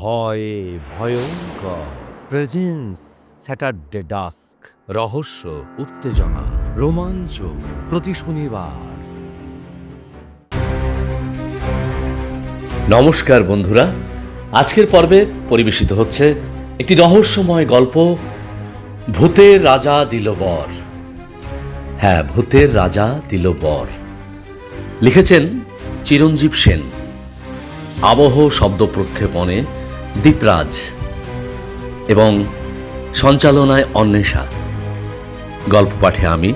ভয়ে ভয়ঙ্কর। Presence, Saturday dusk, রহস্য, উত্তেজনা, রোমাঞ্চ প্রতি শনিবার। নমস্কার বন্ধুরা, আজকের পর্বে পরিবেশিত হচ্ছে একটি রহস্যময় গল্প, ভূতের রাজা দিল বর হ্যাঁ ভূতের রাজা দিল বর লিখেছেন চিরঞ্জীব সেন। আবহ শব্দ প্রক্ষেপণে দীপরাজ এবং সঞ্চালনায় অন্বেষা। গল্প পাঠে আমি।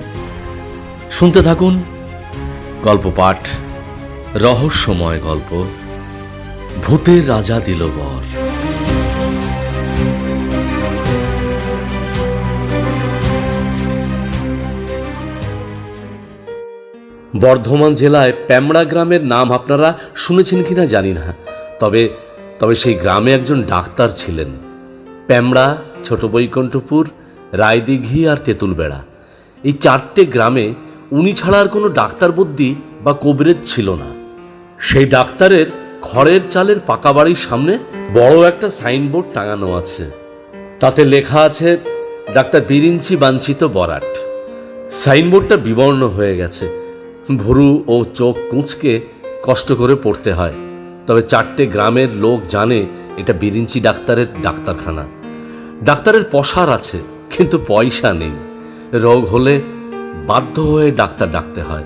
শুনতে থাকুন গল্প পাঠ, রহস্যময় গল্প, ভূতের রাজা দিল বর বর্ধমান জেলায় প্যামড়া গ্রামের নাম আপনারা শুনেছেন কিনা জানি না, তবে তবে সেই গ্রামে একজন ডাক্তার ছিলেন। প্যামড়া, ছোট বৈকুণ্ঠপুর, রায়দিঘি আর তেঁতুলবেড়া। এই চারটে গ্রামে উনি ছাড়া আর কোনো ডাক্তার বুদ্ধি বা কবরেজ ছিল না। সেই ডাক্তারের খড়ের চালের পাকা বাড়ির সামনে বড় একটা সাইনবোর্ড টাঙানো আছে। তাতে লেখা আছে, ডাক্তার বিরিঞ্চি বাঞ্ছিত বরাট। সাইনবোর্ডটা বিবর্ণ হয়ে গেছে। ভুরু ও চোখ কুঁচকে কষ্ট করে পড়তে হয়। তবে চারটে গ্রামের লোক জানে এটা বিরিঞ্চি ডাক্তারের ডাক্তারখানা। ডাক্তারের পসার আছে, কিন্তু পয়সা নেই। রোগ হলে বাধ্য হয়ে ডাক্তার ডাকতে হয়।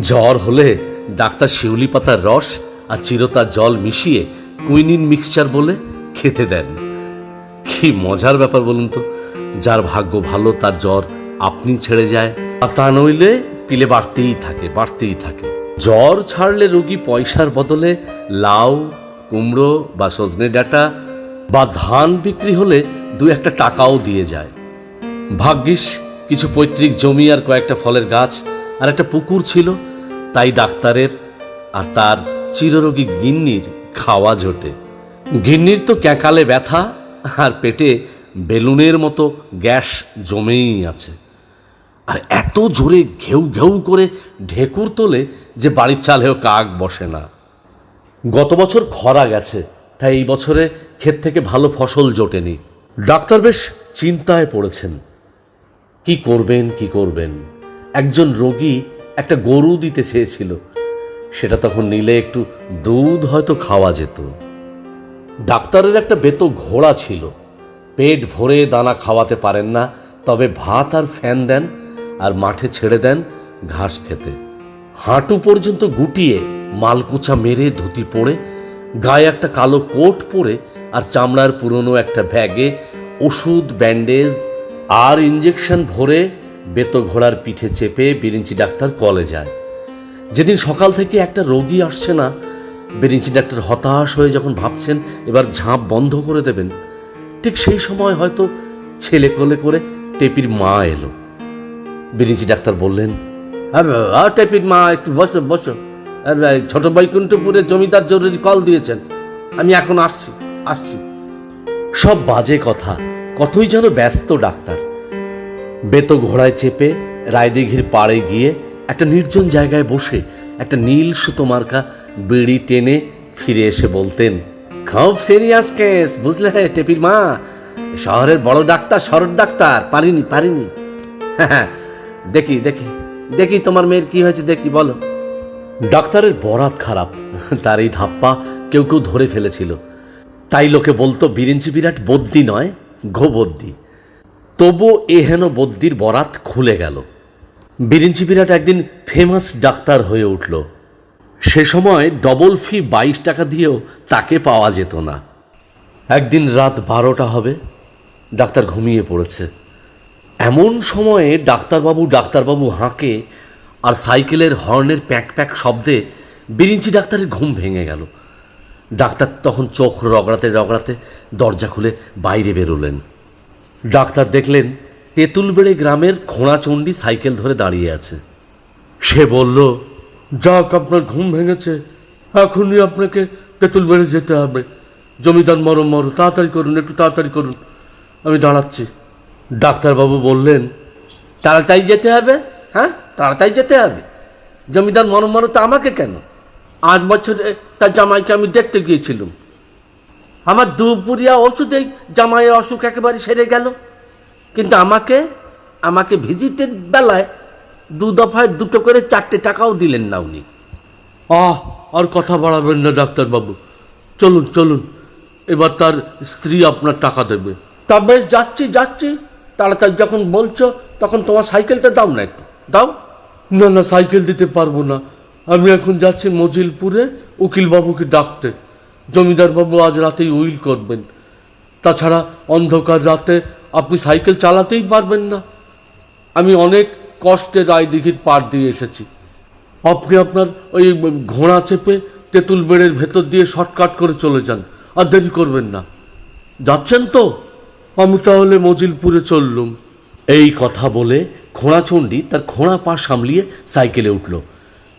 জ্বর হলে ডাক্তার শিউলি পাতার রস আর চিরতার জল মিশিয়ে কুইনিন মিক্সচার বলে খেতে দেন। কি মজার ব্যাপার বলুন তো, যার ভাগ্য ভালো তার জ্বর আপনি ছেড়ে যায়। আর তা নইলে পিলে বাড়তেই থাকে বাড়তেই থাকে। জ্বর ছাড়লে রোগী পয়সার বদলে লাউ, কুমড়ো বা সজনে ডাঁটা বা ধান বিক্রি হলে দু একটা টাকাও দিয়ে যায়। ভাগ্যিস কিছু পৈতৃক জমি আর কয়েকটা ফলের গাছ আর একটা পুকুর ছিল, তাই ডাক্তারের আর তার চিররোগী গিন্নির খাওয়া জোটে। গিন্নির তো ক্যাঁকালে ব্যথা আর পেটে বেলুনের মতো গ্যাস জমেই আছে। আর এত জোরে ঘেউ ঘেউ করে ঢেকুর তোলে যে বাড়ির চালেও কাক বসে না। গত বছর খরা গেছে, তাই এই বছরে ক্ষেত থেকে ভালো ফসল জোটেনি। ডাক্তার বেশ চিন্তায় পড়েছেন। কি করবেন কি করবেন? একজন রোগী একটা গরু দিতে চেয়েছিল। সেটা তখন নিলে একটু দুধ হয়তো খাওয়া যেত। ডাক্তারের একটা বেত ঘোড়া ছিল। পেট ভরে দানা খাওয়াতে পারেন না, তবে ভাত আর ফ্যান দেন আর মাঠে ছেড়ে দেন ঘাস খেতে। হাঁটু পর্যন্ত গুটিয়ে মালকোচা মেরে ধুতি পরে গায়ে একটা কালো কোট পরে আর চামড়ার পুরনো একটা ব্যাগে ওষুধ, ব্যান্ডেজ আর ইঞ্জেকশন ভরে বেত ঘোড়ার পিঠে চেপে বিরিঞ্চি ডাক্তার কলে যায়। যেদিন সকাল থেকে একটা রোগী আসছে না, বেরিঞ্চি ডাক্তার হতাশ হয়ে যখন ভাবছেন এবার ঝাঁপ বন্ধ করে দেবেন, ঠিক সেই সময় হয়তো ছেলে কোলে করে টেপির মা এলো। বিরিঞ্চি ডাক্তার বললেন হ্যাঁ মা একটু বসো বসো। ছোট বৈকুণ্ঠপুরে জমিদার জরুরি কল দিয়েছেন। আমি এখন আসছি আসছি। সব বাজে কথা কতই যেন ব্যস্ত ডাক্তার। বেত ঘোড়ায় চেপে রায়দিঘির পাড়ে গিয়ে একটা নির্জন জায়গায় বসে একটা নীল সুতো মার্কা বিড়ি টেনে ফিরে এসে বলতেন খুব সিরিয়াস কেস বুঝলে টেপির মা? শহরের বড় ডাক্তার শরৎ ডাক্তার পারিনি পারিনি। হ্যাঁ দেখি দেখি দেখি তোমার মেয়ের কি হয়েছে, দেখি, বলো। ডাক্তারের বরাত খারাপ, তার এই ধাপ্পা কেউ কেউ ধরে ফেলেছিল। তাই লোকে বলতো, বিরিঞ্চি বিরাট বদ্যি নয় গোবদ্যি তবু এহেন বদ্যির বরাত খুলে গেল। বিরিঞ্চি বিরাট একদিন ফেমাস ডাক্তার হয়ে উঠল। সে সময় ডবল ফি বাইশ টাকা দিয়েও তাকে পাওয়া যেত না। একদিন রাত বারোটা হবে, ডাক্তার ঘুমিয়ে পড়েছে। এমন সময়ে ডাক্তারবাবু ডাক্তারবাবু হাঁকে আর সাইকেলের হর্নের প্যাক প্যাক শব্দে বিরিঞ্চি ডাক্তারের ঘুম ভেঙে গেল। ডাক্তার তখন চোখ রগড়াতে রগড়াতে দরজা খুলে বাইরে বেরোলেন। ডাক্তার দেখলেন তেঁতুলবেড়ে গ্রামের খোঁড়াচণ্ডী সাইকেল ধরে দাঁড়িয়ে আছে। সে বলল, যাক, আপনার ঘুম ভেঙেছে। এখনই আপনাকে তেঁতুলবেড়ে যেতে হবে। জমিদার মরম মর, তাড়াতাড়ি করুন, একটু তাড়াতাড়ি করুন। আমি দাঁড়াচ্ছি। ডাক্তারবাবু বললেন তাড়াতাড়ি যেতে হবে হ্যাঁ? তাড়াতাড়ি যেতে হবে। জমিদার মরম মর তো আমাকে কেন? আট বছরে তার জামাইকে আমি দেখতে গিয়েছিলাম। আমার দুপুরিয়া ওষুধেই জামাইয়ের অসুখ একেবারে সেরে গেল। কিন্তু আমাকে আমাকে ভিজিটের বেলায় দু দফায় দুটো করে চারটে টাকাও দিলেন না উনি। আহ আর কথা বাড়াবেন না ডাক্তারবাবু। চলুন চলুন। এবার তার স্ত্রী আপনার টাকা দেবে। তা বেশ যাচ্ছি যাচ্ছি। তাড়াতাড়ি যখন বলছো, তখন তোমার সাইকেলটা দাও না একটু। দাও। না না, সাইকেল দিতে পারব না। আমি এখন যাচ্ছি মজিলপুরে উকিলবাবুকে ডাকতে। জমিদারবাবু আজ রাতেই উইল করবেন। তাছাড়া অন্ধকার রাতে আপনি সাইকেল চালাতেই পারবেন না। আমি অনেক কষ্টে রায়দিঘির পার দিয়ে এসেছি। আপনি আপনার ওই ঘোড়া চেপে তেঁতুল বেড়ের ভেতর দিয়ে শর্টকাট করে চলে যান, আর দেরি করবেন না। যাচ্ছেন তো? আমি তাহলে মজিলপুরে চললুম। এই কথা বলে ঘোড়াচণ্ডী তার ঘোড়া পা সামলিয়ে সাইকেলে উঠল।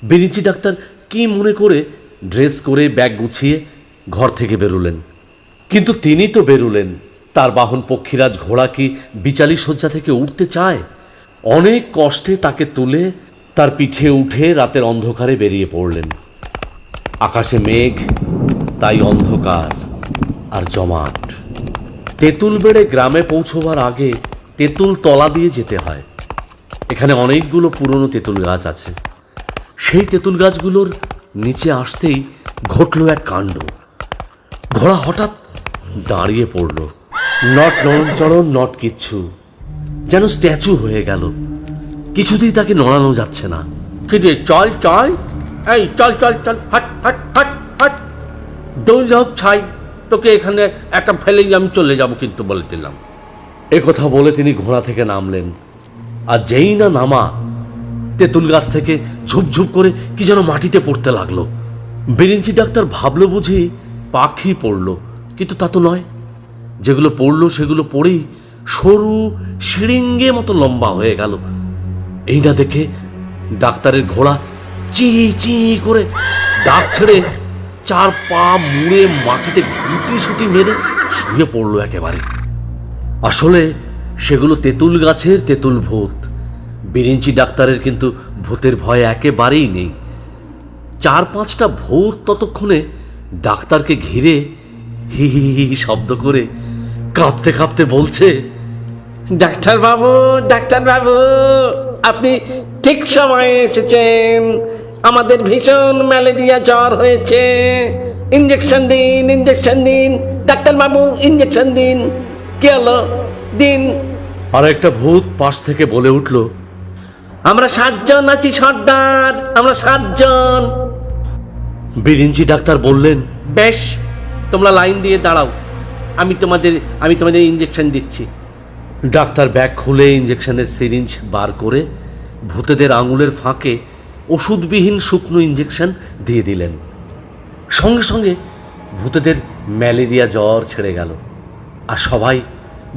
বেরিচি ডাক্তার কি মনে করে ড্রেস করে ব্যাগ গুছিয়ে ঘর থেকে বেরোলেন? কিন্তু তিনি তো বেরুলেন। তার বাহন পক্ষীরাজ ঘোড়া কি বিচালি শয্যা থেকে উঠতে চায়? অনেক কষ্টে তাকে তুলে তার পিঠে উঠে রাতের অন্ধকারে বেরিয়ে পড়লেন। আকাশে মেঘ, তাই অন্ধকার আর জমাট। তেঁতুল বেড়ে গ্রামে পৌঁছবার আগে তেঁতুল তলা দিয়ে যেতে হয়। এখানে অনেকগুলো পুরনো তেঁতুল গাছ আছে। সেই তেঁতুল গাছগুলোর নিচে আসতেই ঘটল এক কাণ্ড। ঘোড়া হঠাৎ দাঁড়িয়ে পড়ল। নট নরমচরণ নট কিচ্ছু। যেন স্ট্যাচু হয়ে গেল। কিছুতেই তাকে নড়ানো যাচ্ছে না। কিন্তু চল চল। এই, চল চল চল। হাট হাট হাট হাট। হোক ছাই। তোকে এখানে একটা ফেলেই আমি চলে যাব কিন্তু বলে দিলাম। কথা বলে তিনি ঘোড়া থেকে নামলেন। আর যেই না নামা, তেঁতুল গাছ থেকে ঝুপঝুপ করে কি যেন মাটিতে পড়তে লাগল। বেরিঞ্চি ডাক্তার ভাবলো বুঝি পাখি পড়ল, কিন্তু তা তো নয়। যেগুলো পড়ল সেগুলো পড়েই সরু সিড়িঙ্গে মতো লম্বা হয়ে গেল। এই না দেখে ডাক্তারের ঘোড়া চি চি করে ডাক ছেড়ে চার পা মুড়ে মাটিতে গুটি সুটি মেরে শুয়ে পড়ল একেবারে। আসলে সেগুলো তেঁতুল গাছের তেঁতুল ভূত। বিরিঞ্চি ডাক্তারের কিন্তু ভূতের ভয় একেবারেই নেই। চার পাঁচটা ভূত ততক্ষণে ডাক্তারকে ঘিরে হি হি হি শব্দ করে কাঁপতে কাঁপতে বলছে ডাক্তার বাবু ডাক্তার বাবু আপনি ঠিক সময়ে এসেছেন। আমাদের ভীষণ ম্যালেরিয়া জ্বর হয়েছে। ইঞ্জেকশন দিন ইঞ্জেকশন দিন। ডাক্তার বাবু ইঞ্জেকশন দিন। কি হলো? দিন। আর একটা ভূত পাশ থেকে বলে উঠল আমরা সাতজন আছি সর্দার। আমরা সাতজন। বিরিঞ্চি ডাক্তার বললেন বেশ তোমরা লাইন দিয়ে দাঁড়াও। আমি তোমাদের আমি তোমাদের ইঞ্জেকশন দিচ্ছি। ডাক্তার ব্যাগ খুলে ইঞ্জেকশনের সিরিঞ্জ বার করে ভূতেদের আঙুলের ফাঁকে ওষুধবিহীন শুকনো ইঞ্জেকশন দিয়ে দিলেন। সঙ্গে সঙ্গে ভূতেদের ম্যালেরিয়া জ্বর ছেড়ে গেল। আর সবাই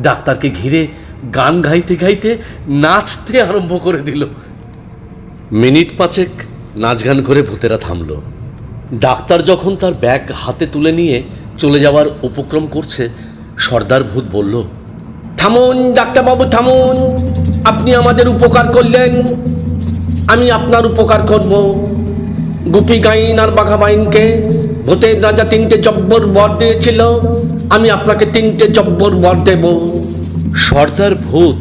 ডাক্তারকে ঘিরে গান গাইতে গাইতে নাচতে আরম্ভ করে দিল। মিনিট পাঁচেক নাচ গান করে ভূতেরা থামল। ডাক্তার যখন তার ব্যাগ হাতে তুলে নিয়ে চলে যাওয়ার উপক্রম করছে, সর্দার ভূত বলল, থামুন, ডাক্তারবাবু, থামুন। আপনি আমাদের উপকার করলেন। আমি আপনার উপকার করব। গুপি গাইন আর বাঘা বাইনকে ভূতের রাজা তিনটে জব্বর বর দিয়েছিল। আমি আপনাকে তিনটে জব্বর বর দেব। সর্দার ভূত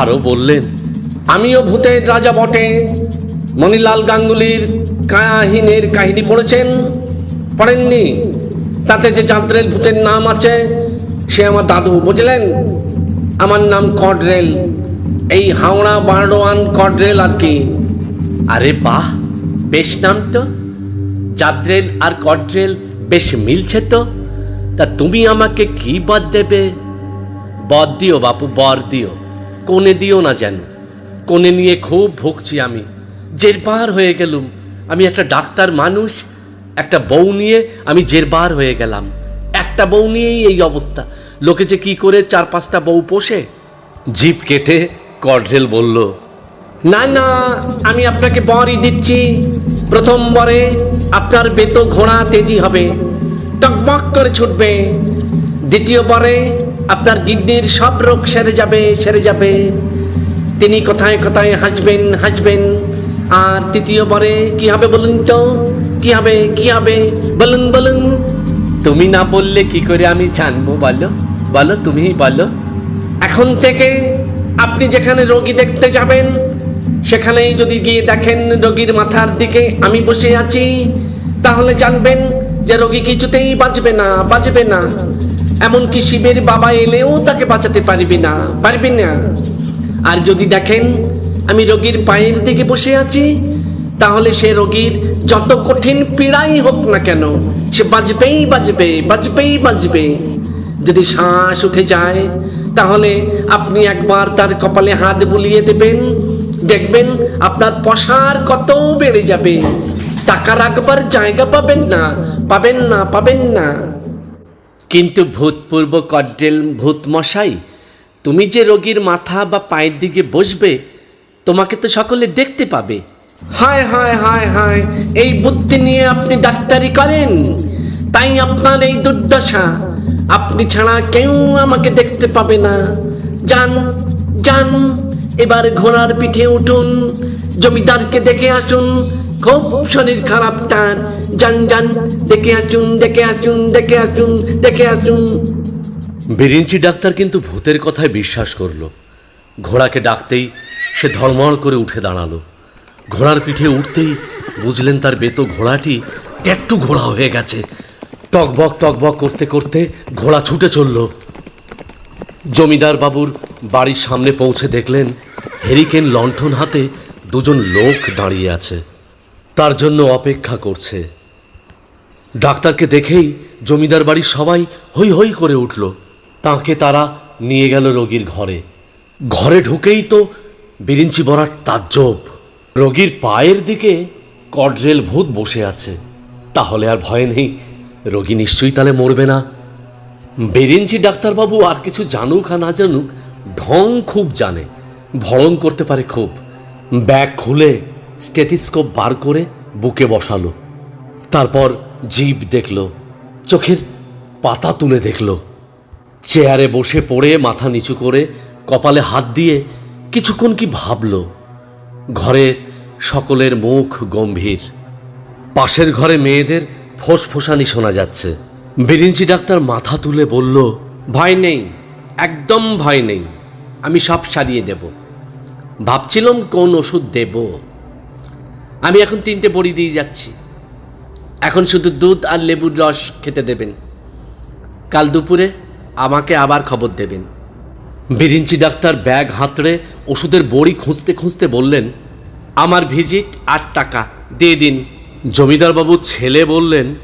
আরও বললেন আমিও ভূতের রাজা বটে। মণিলাল গাঙ্গুলির কাহিনীর কাহিনী পড়েছেন? পড়েননি? তাতে যে চাঁদ্রেল ভূতের নাম আছে সে আমার দাদু বুঝলেন? আমার নাম কডরেল এই হাওড়া বারোয়ান কডরেল আর কি। আরে বাহ, বেশ নাম তো। জাদ্রেল আর কড্রেল বেশ মিলছে তো। তা তুমি আমাকে কি বদ দেবে? বদ দিও বাপু, বর দিও। কোণে দিও না যেন। কোণে নিয়ে খুব ভুগছি আমি। জেরবার হয়ে গেলুম। আমি একটা ডাক্তার মানুষ, একটা বউ নিয়ে আমি জেরবার হয়ে গেলাম। একটা বউ নিয়েই এই অবস্থা। লোকে যে কি করে চার পাঁচটা বউ পোষে? জিপ কেটে কড্রেল বলল না না আমি আপনাকে বরই দিচ্ছি। প্রথম বরে আপনার বেত ঘোড়া তেজি হবে। টকবক করে ছুটবে। দ্বিতীয় বরে আপনার গিন্নির সব রোগ সেরে যাবে সেরে যাবে। তিনি কোথায় কোথায় হাসবেন হাসবেন। আর তৃতীয় বরে কি হবে বলুন তো? কি হবে কি হবে? বলুন বলুন। তুমি না বললে কি করে আমি জানব বলো? বলো তুমিই বলো। এখন থেকে আপনি যেখানে রোগী দেখতে যাবেন সেখানেই যদি গিয়ে দেখেন রোগীর মাথার দিকে আমি বসে আছি, তাহলে জানবেন যে রোগী কিছুতেই বাঁচবে না বাঁচবে না। এমনকি শিবের বাবা এলেও তাকে বাঁচাতে পারবি না পারবি না। আর যদি দেখেন আমি রোগীর পায়ের দিকে বসে আছি, তাহলে সে রোগীর যত কঠিন পীড়াই হোক না কেন, সে বাঁচবেই বাঁচবে বাঁচবেই বাঁচবে। যদি শ্বাস উঠে যায়, তাহলে আপনি একবার তার কপালে হাত বুলিয়ে দেবেন দেখবেন আপনার পশার কত বেড়ে যাবে। টাকা রাখবার জায়গা পাবেন না পাবেন না পাবেন না। কিন্তু ভূতপূর্ব কড্রেল ভূত মশাই তুমি যে রোগীর মাথা বা পায়ের দিকে বসবে, তোমাকে তো সকলে দেখতে পাবে। হায় হায় হায় হায়, এই বুদ্ধি নিয়ে আপনি ডাক্তারি করেন। তাই আপনার এই দুর্দশা, আপনি ছাড়া কেউ আমাকে দেখতে পাবে না। যান যান। এবার ঘোড়ার পিঠে উঠুন, জমিদারকে দেখে আসুন, খুব শরীর খারাপ তার, যান যান দেখে আসুন দেখে আসুন দেখে আসুন দেখে আসুন। বিরিঞ্চি ডাক্তার কিন্তু ভূতের কথায় বিশ্বাস করল। ঘোড়াকে ডাকতেই সে ধর্মড় করে উঠে দাঁড়াল। ঘোড়ার পিঠে উঠতেই বুঝলেন তার বেতো ঘোড়াটি ট্যাট্টু ঘোড়া হয়ে গেছে। টকবক টকবক করতে করতে ঘোড়া ছুটে চলল। জমিদার বাবুর বাড়ির সামনে পৌঁছে দেখলেন হেরিকেন লণ্ঠন হাতে দুজন লোক দাঁড়িয়ে আছে। তার জন্য অপেক্ষা করছে। ডাক্তারকে দেখেই জমিদার বাড়ির সবাই হই হই করে উঠল। তাকে তারা নিয়ে গেল রোগীর ঘরে। ঘরে ঢুকেই তো বিরিঞ্চি বরার তাজ্জব। রোগীর পায়ের দিকে কডরেল ভূত বসে আছে। তাহলে আর ভয় নেই। রোগী নিশ্চয়ই তাহলে মরবে না। বেরিঞ্চি ডাক্তারবাবু, আর কিছু জানুক আর না জানুক, ঢং খুব জানে ভরং করতে পারে খুব। ব্যাগ খুলে স্টেথিস্কোপ বার করে বুকে বসালো, তারপর জীব দেখল, চোখের পাতা তুলে দেখল, চেয়ারে বসে পড়ে মাথা নিচু করে কপালে হাত দিয়ে কিছুক্ষণ কি ভাবল, ঘরে সকলের মুখ গম্ভীর, পাশের ঘরে মেয়েদের ফোসফোসানি শোনা যাচ্ছে। বিরিঞ্চি ডাক্তার মাথা তুলে বলল, ভয় নেই, একদম ভয় নেই, আমি সব সারিয়ে দেব। ভাবছিলাম কোন ওষুধ দেব। আমি এখন তিনটে বড়ি দিয়ে যাচ্ছি। এখন শুধু দুধ আর লেবুর রস খেতে দেবেন। কাল দুপুরে আমাকে আবার খবর দেবেন। বিরিঞ্চি ডাক্তার ব্যাগ হাতড়ে ওষুধের বড়ি খুঁজতে খুঁজতে বললেন, আমার ভিজিট আট টাকা, দিয়ে দিন। জমিদারবাবু ছেলে বললেন,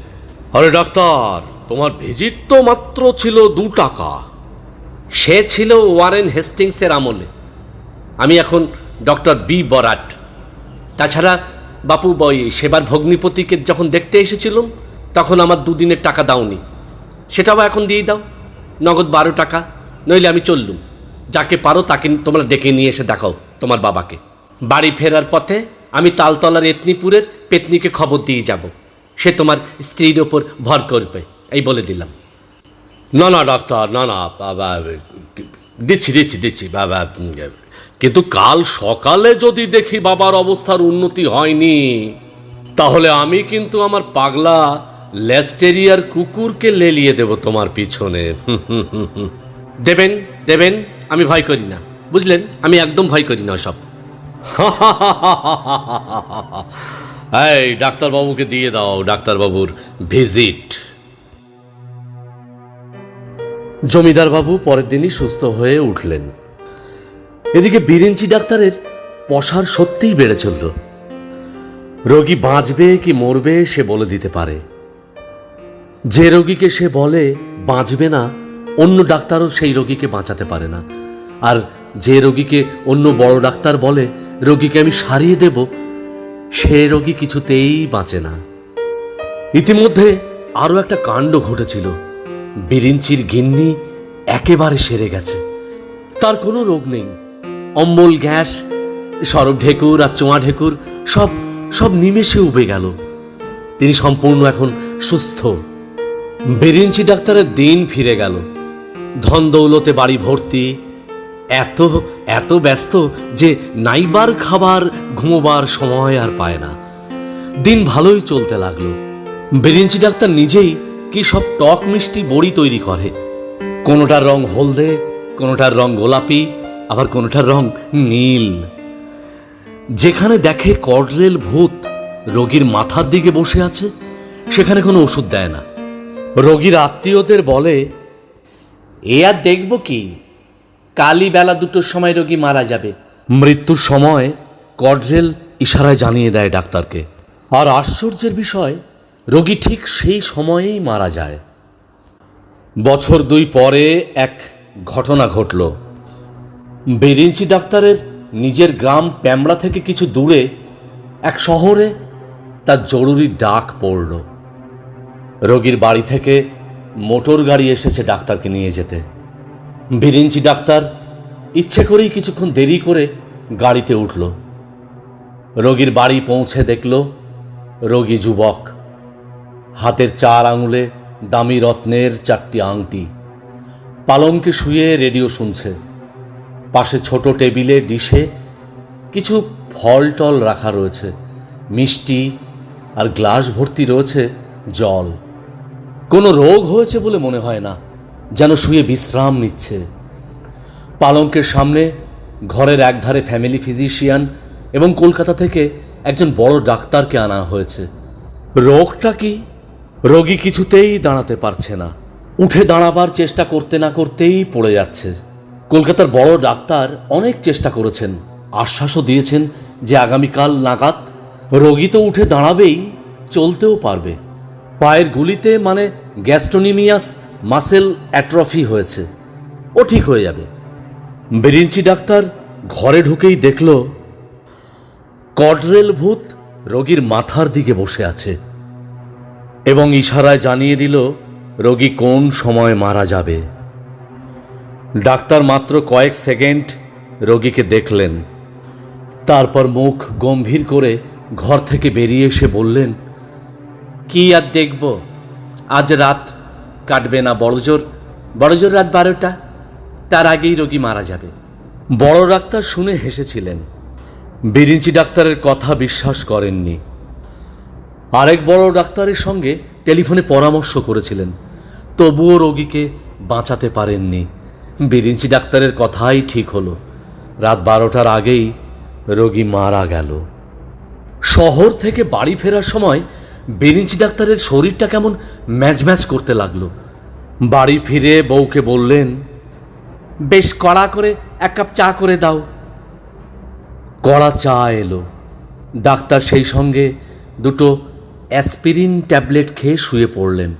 আরে ডাক্তার তোমার ভিজিট তো মাত্র ছিল দু টাকা। সে ছিল ওয়ারেন হেস্টিংসের আমলে। আমি এখন ডক্টর বি বরাট। তাছাড়া বাপু বই, সেবার ভগ্নিপতিকে যখন দেখতে এসেছিলাম, তখন আমার দুদিনের টাকা দাওনি। সেটাও এখন দিয়ে দাও। নগদ বারো টাকা, নইলে আমি চললুম। যাকে পারো তাকে তোমরা ডেকে নিয়ে এসে দেখাও তোমার বাবাকে। বাড়ি ফেরার পথে আমি তালতলার এতনিপুরের পেতনিকে খবর দিয়ে যাব। সে তোমার স্ত্রীর ওপর ভর করবে। এই বলে দিলাম। না না, ডাক্তার, না না বাবা দিচ্ছি দিচ্ছি দিচ্ছি বাবা কিন্তু কাল সকালে যদি দেখি বাবার অবস্থার উন্নতি হয়নি, তাহলে আমি কিন্তু আমার পাগলা লেস্টেরিয়ার কুকুরকে লেলিয়ে দেব তোমার পিছনে। দেবেন দেবেন, আমি ভয় করি না। বুঝলেন? আমি একদম ভয় করি না সব এই, ডাক্তারবাবুকে দিয়ে দাও, ডাক্তারবাবুর ভিজিট। জমিদারবাবু পরের দিনই সুস্থ হয়ে উঠলেন। এদিকে বিরিঞ্চি ডাক্তারের পশার সত্যিই বেড়ে চলল। রোগী বাঁচবে কি মরবে সে বলে দিতে পারে। যে রোগীকে সে বলে বাঁচবে না, অন্য ডাক্তারও সেই রোগীকে বাঁচাতে পারে না। আর যে রোগীকে অন্য বড় ডাক্তার বলে, রোগীকে আমি সারিয়ে দেব, সে রোগী কিছুতেই বাঁচে না। ইতিমধ্যে আরও একটা কাণ্ড ঘটেছিল। বিরিঞ্চির গিন্নি একেবারে সেরে গেছে। তার কোনো রোগ নেই। অম্বল, গ্যাস, সরব ঢেকুর আর চোঁয়া ঢেকুর সব সব নিমেষে উবে গেল। তিনি সম্পূর্ণ এখন সুস্থ। বেরিঞ্চি ডাক্তারের দিন ফিরে গেল। ধন দৌলতে বাড়ি ভর্তি। এত এত ব্যস্ত যে নাইবার খাবার ঘুমোবার সময় আর পায় না। দিন ভালোই চলতে লাগল। বেরিঞ্চি ডাক্তার নিজেই কি সব টক মিষ্টি বড়ি তৈরি করে? কোনোটার রং হলদে, কোনোটার রং গোলাপি, আবার কোনোটার রং নীল। যেখানে দেখে কডরেল ভূত রোগীর মাথার দিকে বসে আছে, সেখানে কোনো ওষুধ দেয় না। রোগীর আত্মীয়দের বলে, এ আর দেখব কি? কালই বেলা দুটোর সময় রোগী মারা যাবে। মৃত্যুর সময় কডরেল ইশারায় জানিয়ে দেয় ডাক্তারকে। আর আশ্চর্যের বিষয় রোগী ঠিক সেই সময়েই মারা যায়। বছর দুই পরে এক ঘটনা ঘটল। বেরিঞ্চি ডাক্তারের নিজের গ্রাম প্যামড়া থেকে কিছু দূরে এক শহরে তার জরুরি ডাক পড়ল। রোগীর বাড়ি থেকে মোটর গাড়ি এসেছে ডাক্তারকে নিয়ে যেতে। বিরিঞ্চি ডাক্তার ইচ্ছে করেই কিছুক্ষণ দেরি করে গাড়িতে উঠল। রোগীর বাড়ি পৌঁছে দেখল রোগী যুবক। হাতের চার আঙুলে দামি রত্নের চারটি আংটি। পালঙ্কে শুয়ে রেডিও শুনছে। পাশে ছোট টেবিলে ডিশে কিছু ফল টল রাখা রয়েছে। মিষ্টি আর গ্লাস ভর্তি রয়েছে জল। কোনো রোগ হয়েছে বলে মনে হয় না, যেন শুয়ে বিশ্রাম নিচ্ছে। পালঙ্কের সামনে ঘরের একধারে ফ্যামিলি ফিজিশিয়ান এবং কলকাতা থেকে একজন বড় ডাক্তারকে আনা হয়েছে। রোগটা কি? রোগী কিছুতেই দাঁড়াতে পারছে না। উঠে দাঁড়াবার চেষ্টা করতে না করতেই পড়ে যাচ্ছে। কলকাতার বড় ডাক্তার অনেক চেষ্টা করেছেন। আশ্বাসও দিয়েছেন যে আগামীকাল নাগাদ রোগী তো উঠে দাঁড়াবেই, চলতেও পারবে। পায়ের গুলিতে মানে গ্যাস্ট্রোনিমিয়াস মাসেল অ্যাট্রফি হয়েছে। ও ঠিক হয়ে যাবে। বেরিঞ্চি ডাক্তার, ঘরে ঢুকেই দেখল কডরেল ভূত রোগীর মাথার দিকে বসে আছে। এবং ইশারায় জানিয়ে দিল, রোগী কোন সময় মারা যাবে? ডাক্তার মাত্র কয়েক সেকেন্ড রোগীকে দেখলেন। তারপর মুখ গম্ভীর করে ঘর থেকে বেরিয়ে এসে বললেন, কি আর দেখব? আজ রাত কাটবে না বড়জোর। বড়জোর রাত বারোটা। তার আগেই রোগী মারা যাবে। বড় ডাক্তার শুনে হেসেছিলেন। বিরিঞ্চি ডাক্তারের কথা বিশ্বাস করেননি। আরেক বড় ডাক্তারের সঙ্গে টেলিফোনে পরামর্শ করেছিলেন। তবুও রোগীকে বাঁচাতে পারেননি। বিরিঞ্চি ডাক্তারের কথাই ঠিক হলো। রাত বারোটার আগেই রোগী মারা গেল। শহর থেকে বাড়ি ফেরার সময় বেরিঞ্চি ডাক্তারের শরীরটা কেমন ম্যাচ ম্যাচ করতে লাগল। বাড়ি ফিরে বউকে বললেন, বেশ কড়া করে এক কাপ চা করে দাও। কড়া চা এলো। ডাক্তার সেই সঙ্গে দুটো অ্যাসপিরিন ট্যাবলেট খেয়ে শুয়ে পড়লেন।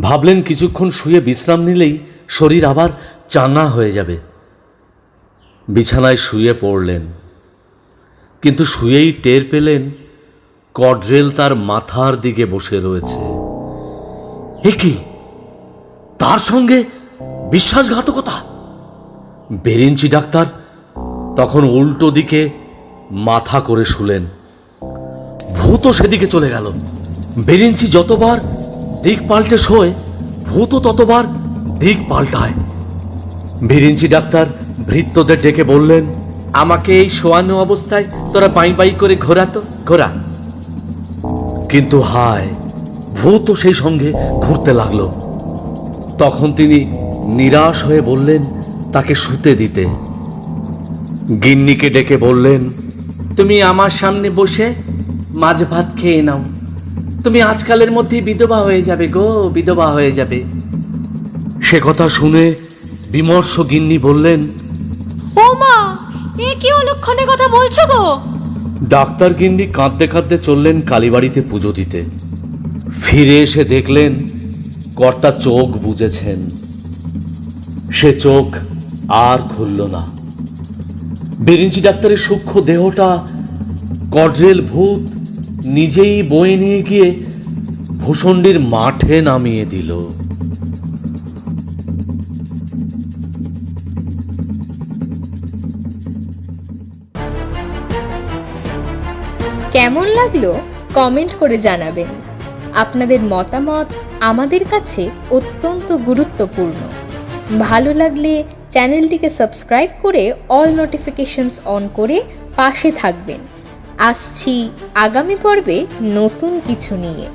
ভাবলেন কিছুক্ষণ শুয়ে বিশ্রাম নিলেই শরীর আবার চাঙ্গা হয়ে যাবে। বিছানায় শুয়ে পড়লেন। কিন্তু শুয়েই টের পেলেন, কড্রেল তার মাথার দিকে বসে রয়েছে। এ কি? তার সঙ্গে বিশ্বাসঘাতকতা? বেরিঞ্চি ডাক্তার। তখন উল্টো দিকে মাথা করে শুলেন। ভূতও সেদিকে চলে গেল। বেরিঞ্চি যতবার দিক পাল্টে শোয় ভূতও ততবার দিক পাল্টায়। বেরিঞ্চি ডাক্তার, ভৃত্যদের ডেকে বললেন, আমাকে এই শোয়ানো অবস্থায় তোরা বাই বাই করে ঘোরাতো ঘোরা। কিন্তু হায় ভূতও সেই সঙ্গে ঘুরতে লাগল। তখন তিনি নিরাশ হয়ে বললেন, তাকে শুতে দিতে। গিন্নিকে ডেকে বললেন, তুমি আমার সামনে বসে মাছ ভাত খেয়ে নাও। তুমি আজকালের মধ্যেই বিধবা হয়ে যাবে গো বিধবা হয়ে যাবে। সে কথা শুনে বিমর্ষ গিন্নি বললেন ও মা এ কি অলক্ষণে কথা বলছো গো? ডাক্তার গিন্নি কাঁদতে কাঁদতে চললেন কালীবাড়িতে পুজো দিতে। ফিরে এসে দেখলেন কর্তা চোখ বুঝেছেন সে চোখ আর খুলল না। বেরিঞ্চি ডাক্তারের সূক্ষ্ম দেহটা কডরেল ভূত নিজেই বয়ে নিয়ে গিয়ে ভূষণ্ডির মাঠে নামিয়ে দিল। কেমন লাগল? কমেন্ট করে জানাবেন। আপনাদের মতামত আমাদের কাছে অত্যন্ত গুরুত্বপূর্ণ। ভালো লাগলে চ্যানেলটিকে সাবস্ক্রাইব করে অল নোটিফিকেশনস অন করে পাশে থাকবেন। আসছি। আগামী পর্বে নতুন কিছু নিয়ে।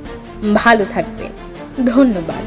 ভালো থাকবেন। ধন্যবাদ।